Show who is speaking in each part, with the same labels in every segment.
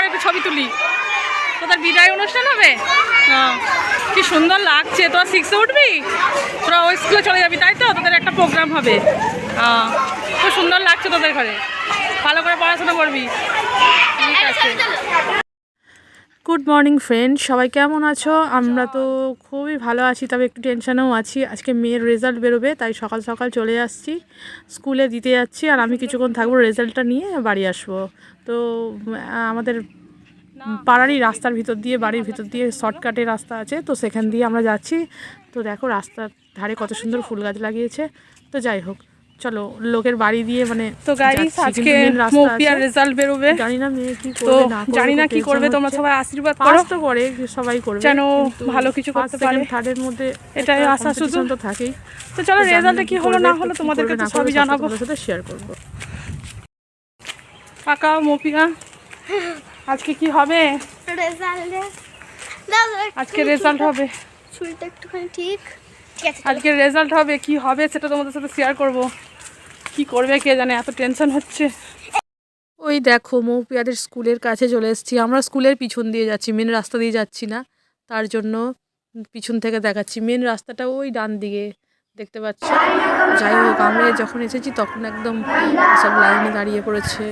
Speaker 1: করে একটু ছবি তুলি। তোদের বিদায় অনুষ্ঠান হবে? হ্যাঁ। কি সুন্দর লাগছে। তোরা সিক্সে উঠবি? তোরা ওই স্কুলে চলে যাবি, তাই তো? তোদের একটা প্রোগ্রাম হবে। হ্যাঁ। খুব সুন্দর লাগছে তোদের ঘরে। ভালো করে পড়াশোনা করবি। ঠিক আছে। গুড মর্নিং ফ্রেন্ড সবাই কেমন আছো? আমরা তো খুবই ভালো আছি, তবে একটু টেনশনেও আছি। আজকে মেয়ের রেজাল্ট বেরোবে, তাই সকাল সকাল চলে আসছি। স্কুলে দিতে যাচ্ছি, আর আমি কিছুক্ষণ থাকব রেজাল্টটা নিয়ে বাড়ি আসব। তো আমাদের পাড়ারই রাস্তার ভিতর দিয়ে, বাড়ির ভিতর দিয়ে শর্টকাটে রাস্তা আছে, তো সেখান দিয়ে আমরা যাচ্ছি। তো দেখো, রাস্তার ধারে কত সুন্দর ফুল গাছ লাগিয়েছে। তো যাই হোক চলো লোকের বাড়ি দিয়ে মানে
Speaker 2: তো গাইস
Speaker 1: যাচ্ছি,
Speaker 2: আজকে মৌপিয়ার। রেজাল্ট বেরোবে।
Speaker 1: জানি না মেয়ে কি করবে না
Speaker 2: জানি না কি করবে তোমরা সবাই আশীর্বাদ করো।
Speaker 1: তো করে সবাই করবে।
Speaker 2: যেন ভালো কিছু করতে পারে।
Speaker 1: এর মধ্যে
Speaker 2: এটাই আশা শুধু।
Speaker 1: তো থাকেই।
Speaker 2: তো চলো রেজাল্টে কি হলো না হলো তোমাদেরকে তো সবই জানাব।
Speaker 1: সাথে শেয়ার করব।
Speaker 2: কাকা মৌপিয়া আজকে কি হবে?
Speaker 3: রেজাল্টে
Speaker 2: আজকে রেজাল্ট হবে।
Speaker 3: চুলটা একটুখানি ঠিক।
Speaker 2: আজকে রেজাল্ট হবে কি হবে সেটা তোমাদের সাথে শেয়ার করব। কি করবে কে জানে এত টেনশন হচ্ছে।
Speaker 1: ওই দেখো মৌপিয়াদের স্কুলের কাছে চলে এসেছি। আমরা স্কুলের পিছন দিয়ে যাচ্ছি মেন রাস্তা দিয়ে যাচ্ছি না। তার জন্য পিছন থেকে দেখাচ্ছি। মেন রাস্তাটা ওই ডান দিকে দেখতে পাচ্ছ? যাই হোক আমরা যখন এসেছি তখন একদম সব লাইনে দাঁড়িয়ে পড়েছে।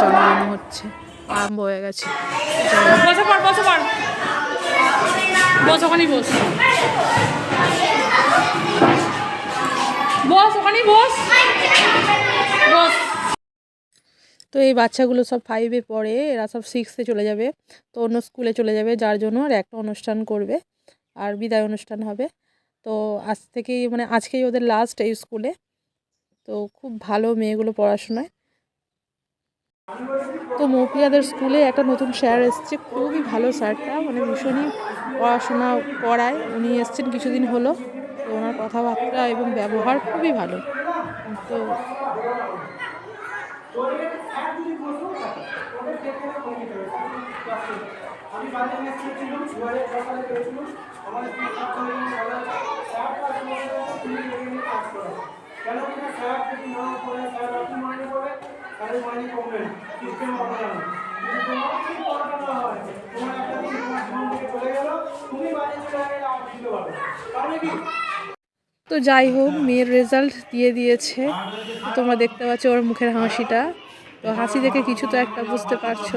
Speaker 1: জনগণ হচ্ছে আরম্ভ হয়ে গেছে।
Speaker 2: বসে পড় বসে পড় বস। বস, ওখানেই বস। বস।
Speaker 1: তো এই বাচ্চাগুলো সব ফাইভে পড়ে, এরা সব সিক্সে চলে যাবে। তো অন্য স্কুলে চলে যাবে, যার জন্য একটা অনুষ্ঠান করবে, আর বিদায় অনুষ্ঠান হবে। তো আজ থেকেই মানে আজকেই ওদের লাস্ট এই স্কুলে তো খুব ভালো মেয়েগুলো পড়াশোনায়। তো মৌপিয়াদের স্কুলে একটা নতুন স্যার এসছে, খুবই ভালো স্যারটা মানে ভীষণই পড়াশোনা করায়। উনি এসছেন কিছুদিন হলো। তো ওনার কথাবার্তা এবং ব্যবহার খুবই ভালো। তো
Speaker 4: তুমি বাড়ি চলে গেলে দিতে কি
Speaker 1: তো যাই হোক, মেয়ের রেজাল্ট দিয়ে দিয়েছে। তোমরা দেখতে পাচ্ছ ওর মুখের হাসিটা। তো হাসি দেখে কিছু তো একটা বুঝতে পারছ।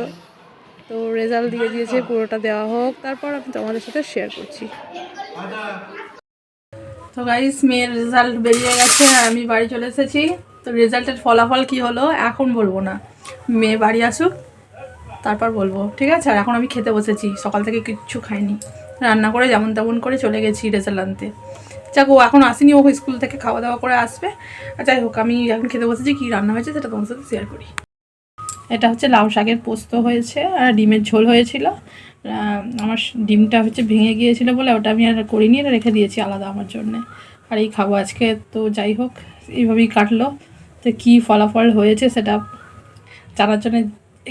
Speaker 1: তো রেজাল্ট দিয়ে দিয়েছে, পুরোটা দেওয়া হোক। তারপর আমি তোমাদের সাথে শেয়ার করছি।
Speaker 2: তো গাইস মেয়ের রেজাল্ট বেরিয়ে গেছে আমি বাড়ি চলে এসেছি। তো রেজাল্টের ফলাফল কি হলো, এখন বলব না। মেয়ে বাড়ি আসুক, তারপর বলব, ঠিক আছে? আর এখন আমি খেতে বসেছি, সকাল থেকে কিচ্ছু খাইনি। রান্না করে যেমন তেমন করে চলে গেছি রেজাল্ট আনতে। যাক, ও এখন আসেনি, ও স্কুল থেকে খাওয়া দাওয়া করে আসবে। আর যাই হোক, আমি এখন খেতে বসেছি, কী রান্না হয়েছে সেটা তোমার সাথে শেয়ার করি। এটা হচ্ছে লাউ শাকের পোস্ত হয়েছে, আর ডিমের ঝোল হয়েছিল। আমার ডিমটা হচ্ছে ভেঙে গিয়েছিল বলে ওটা আমি আর করিনি, এটা রেখে দিয়েছি আলাদা আমার জন্যে। আর এই খাব আজকে, তো যাই হোক, এইভাবেই কাটলো। তো কী ফলাফল হয়েছে সেটা জানার জন্য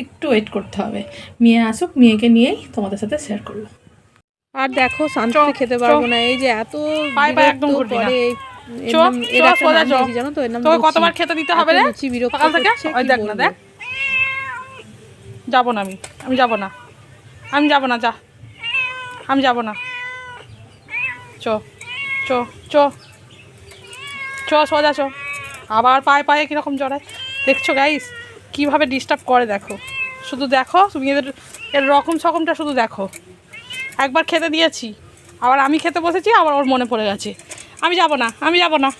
Speaker 2: একটু ওয়েট করতে হবে। মেয়ে আসুক, মেয়েকে নিয়েই তোমাদের সাথে শেয়ার করব।
Speaker 1: আর দেখো শান্তিতে খেতে পারব না এই যে এত
Speaker 2: একদম।
Speaker 1: করে জানো তো এর নাম
Speaker 2: তোকে কতবার খেতে দিতে হবে
Speaker 1: এত
Speaker 2: রে সকাল থেকে? ওই দেখ না দেখ। যাব না আমি আমি যাব না। আমি যাব না যা। আমি যাব না। চ চ চ। চ সোজা চ। আবার পায়ে পায়ে কীরকম জড়ায়। দেখছ গাইস কীভাবে ডিস্টার্ব করে দেখো। শুধু দেখো তুমি এদের এর রকম সকমটা শুধু দেখো। একবার খেতে দিয়েছি, আবার আমি খেতে বসেছি, আবার ওর মনে পড়ে গেছে। আমি যাব না, আমি যাব না,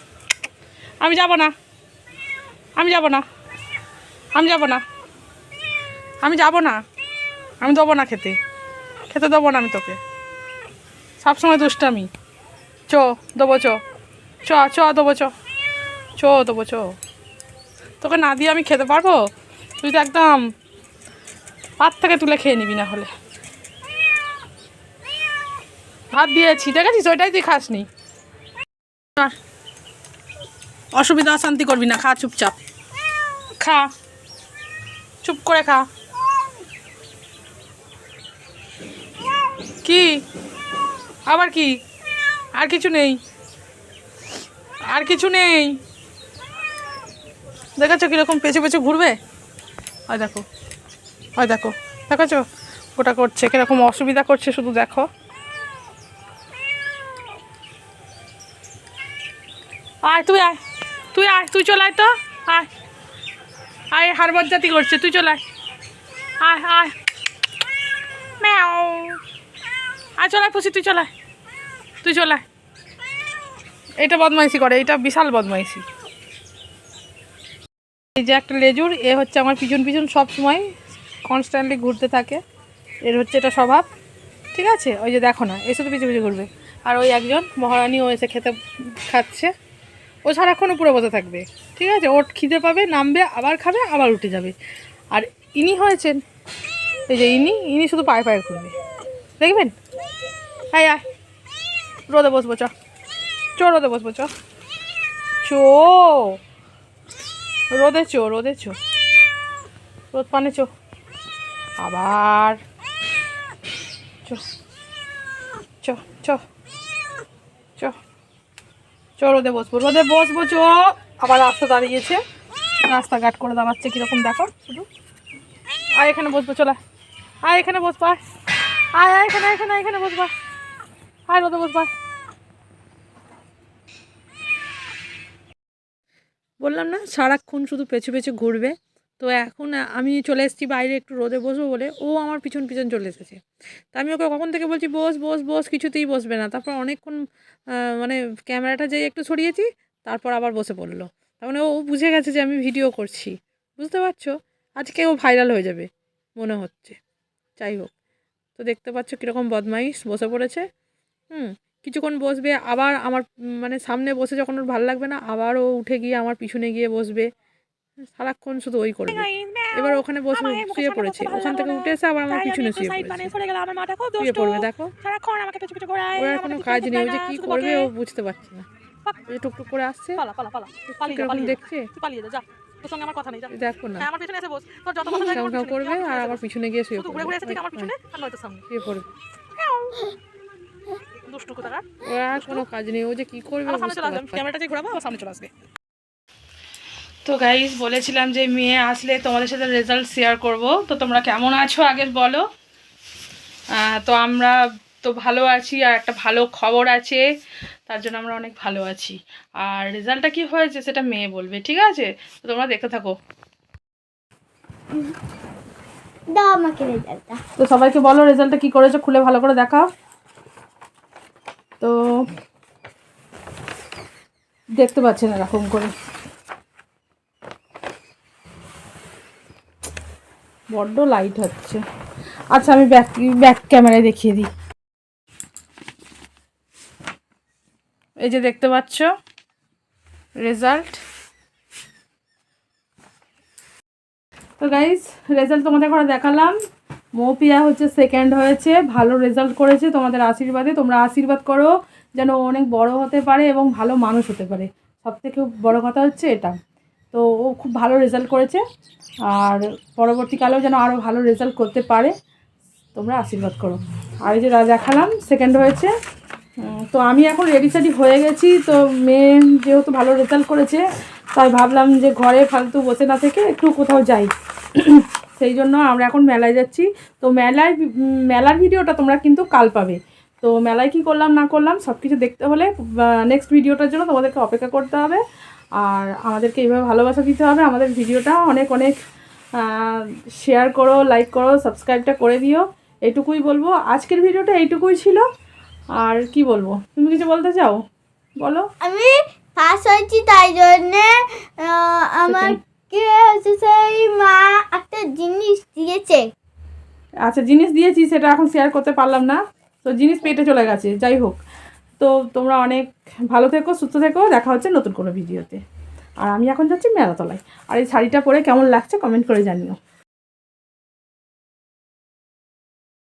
Speaker 2: আমি যাব না, আমি যাব না, আমি যাব না, আমি যাব না, আমি দেবো না খেতে খেতে দেবো না আমি তোকে। সবসময় দুষ্টামি। চ, দেবো চ চ চ, দেবো চ চ, দেবো চ। তোকে না দিয়ে আমি খেতে পারব? তুই তো একদম ভাত থেকে তুলে খেয়ে নিবি না হলে। ভাত দিয়েছি ঠিক দেখেছিস ওইটাই তুই খাসনি। অসুবিধা অশান্তি করবি না খা চুপচাপ। খা। চুপ করে খা। কি? আবার কি? আর কিছু নেই। আর কিছু নেই। দেখেছ কীরকম পেছু পেছু ঘুরবে? হয় দেখো। হয় দেখো। দেখাচ্ছ? ওটা করছে কীরকম অসুবিধা করছে শুধু দেখো। আয়, তুই আয়। তুই আয়, তুই চলে আয় তো। আয়। আয় হারবার জাতি করছে, তুই চলে আয়। আয় আয়। ম্যাও। আয় চলায় পুষি তুই চলায় তুই চলায় এটা বদমাইশি করে, এটা বিশাল বদমাইশি। এই যে একটা লেজুর, এ হচ্ছে আমার পিছন পিছন সব সময় কনস্ট্যান্টলি ঘুরতে থাকে। এর হচ্ছে এটা স্বভাব। ঠিক আছে? ওই যে দেখো না এসে তো পিছু পিছু ঘুরবে। আর ওই একজন মহারানী ও এসে খেতে খাচ্ছে। ও সারাক্ষণ উপরে বসে থাকবে। ঠিক আছে? ওর খিদে পাবে, নামবে, আবার খাবে, আবার উঠে যাবে। আর ইনি হয়েছেন, এই যে ইনি ইনি শুধু পায়ে পায়ে ঘুরবে। দেখবেন? হ্যাঁ আয়। রোদে বসবো, চ। চো, রোদে বসবো, চ। চো। রোদে চো রোদে চো। রোদ পানে চো। আবার। চো। চো চো। চো। চো রোদে বসবো। রোদে বসবো, চো। আবার রাস্তা দাঁড়িয়েছে। রাস্তাঘাট করে দাঁড়াচ্ছে, কীরকম দেখো শুধু। আয়, এখানে বসবো, চলে আয়। এখানে বসবো, আয়। আয় এখানে এখানে এখানে বসবো, আয়। রোদে বসবো। বললাম না, সারাক্ষণ শুধু পেছু পেছু ঘুরবে। তো এখন আমি চলে এসেছি বাইরে একটু রোদে বসবো বলে। ও আমার পিছন পিছন চলে এসেছে। তা আমি ওকে কখন থেকে বলছি, বস বস বস, কিছুতেই বসবে না। তারপর অনেকক্ষণ মানে ক্যামেরাটা যেই একটু সরিয়েছি তারপর আবার বসে পড়ল। তার মানে ও বুঝে গেছে যে আমি ভিডিও করছি। বুঝতে পারছ? আজকে ও ভাইরাল হয়ে যাবে, মনে হচ্ছে। যাই হোক, তো দেখতে পাচ্ছ কীরকম বদমাইশ বসে পড়েছে। হুম, কিছুক্ষণ বসবে, আবার আমার মানে সামনে বসে যখন ওর ভালো লাগবে না, আবার ও উঠে গিয়ে আমার পিছনে গিয়ে বসবে। সারাক্ষণ শুধু ওই করবে এবার ওখানে বসে শুয়ে পড়েছে। ওখান থেকে উঠে এসে আবার আমার পিছনে শুয়ে পড়েছে। শুয়ে পড়বে দেখো। ওর কোনো কাজ নেই যে কি করবে ও বুঝতে পারছে না। ওই টুকটুক করে আসছে।
Speaker 1: পালা পালা পালা। পালিয়ে যা,
Speaker 2: কীরকম দেখছে?
Speaker 1: তুই পালিয়ে যা যা। তোর সঙ্গে আমার কথা নেই
Speaker 2: দেখো না।
Speaker 1: হ্যাঁ আমার পিছনে এসে বস। তোর যত কথা
Speaker 2: করবে আর
Speaker 1: আমার
Speaker 2: আবার
Speaker 1: পিছনে
Speaker 2: গিয়ে শুয়ে
Speaker 1: শুধু ঘুরে ঘুরে এসে ঠিক আমার পিছনে আর নয়তো সামনে।
Speaker 2: শুয়ে পড়বে।
Speaker 1: দুষ্টু কোথাকার।
Speaker 2: ওর আর কোনো কাজ নেই ও যে কি করবে
Speaker 1: সামনে
Speaker 2: বুঝতে
Speaker 1: চলে আসবে ক্যামেরাটা যে ঘোরাবো আমার সামনে চলে আসবে।
Speaker 2: তো গাইজ বলেছিলাম যে মেয়ে আসলে তোমাদের সাথে রেজাল্ট শেয়ার করব। তো তোমরা কেমন আছো আগে বলো? তো আমরা তো ভালো আছি আর একটা ভালো খবর আছে তার জন্য আমরা অনেক ভালো আছি। আর রেজাল্টটা কি হয়েছে সেটা মেয়ে বলবে ঠিক আছে? তো তোমরা দেখতে থাকো।
Speaker 3: দাও আমাকে রেজাল্টটা
Speaker 2: তো সবাইকে বলো রেজাল্টটা কি করেছ খুলে ভালো করে দেখাও। তো দেখতে পাচ্ছেন এরকম করে। বড্ড লাইট হচ্ছে। আচ্ছা আমি ব্যাক ব্যাক ক্যামেরায় দেখিয়ে দিই। এই যে দেখতে পাচ্ছ? রেজাল্ট তো গাইজ রেজাল্ট তোমাদের ঘরে দেখালাম। মৌপিয়া হচ্ছে সেকেন্ড হয়েছে, ভালো রেজাল্ট করেছে, তোমাদের আশীর্বাদে। তোমরা আশীর্বাদ করো, যেন অনেক বড় হতে পারে এবং ভালো মানুষ হতে পারে। সব থেকে বড় কথা হচ্ছে এটা। তো ও খুব ভালো রেজাল্ট করেছে। আর পরবর্তীকালেও যেন আরও ভালো রেজাল্ট করতে পারে, তোমরা আশীর্বাদ করো। আর এই যে দেখালাম সেকেন্ড হয়েছে। তো আমি এখন রেডি সেডি হয়ে গেছি। তো মেয়ে যেহেতু ভালো রেজাল্ট করেছে, তাই ভাবলাম যে ঘরে ফালতু বসে না থেকে একটু কোথাও যাই। সেই জন্য আমরা এখন মেলায় যাচ্ছি। তো মেলায় মেলার ভিডিওটা তোমরা কিন্তু কাল পাবে। তো মেলায় কি করলাম, না করলাম সব কিছু দেখতে হলে নেক্সট ভিডিওটার জন্য তোমাদেরকে অপেক্ষা করতে হবে। আর আমাদেরকে এইভাবে ভালোবাসা দিতে হবে। আমাদের ভিডিওটা অনেক অনেক শেয়ার করো লাইক করো সাবস্ক্রাইবটা করে দিও। এইটুকুই বলব। আজকের ভিডিওটা এইটুকুই ছিল। আর কি বলব? তুমি কিছু বলতে চাও? বলো।
Speaker 3: আমি ফার্স্ট হয়েছি তাই জন্যে আমাকে হচ্ছে সেই মা একটা জিনিস দিয়েছে।
Speaker 2: আচ্ছা জিনিস দিয়েছি সেটা এখন শেয়ার করতে পারলাম না। তো জিনিস পেটে চলে গেছে যাই হোক। তো তোমরা অনেক ভালো থেকো, সুস্থ থেকো, দেখা হচ্ছে নতুন কোনো ভিডিওতে। আর আমি এখন যাচ্ছি মেলাতলায়। আর এই শাড়িটা পরে কেমন লাগছে কমেন্ট করে জানিও।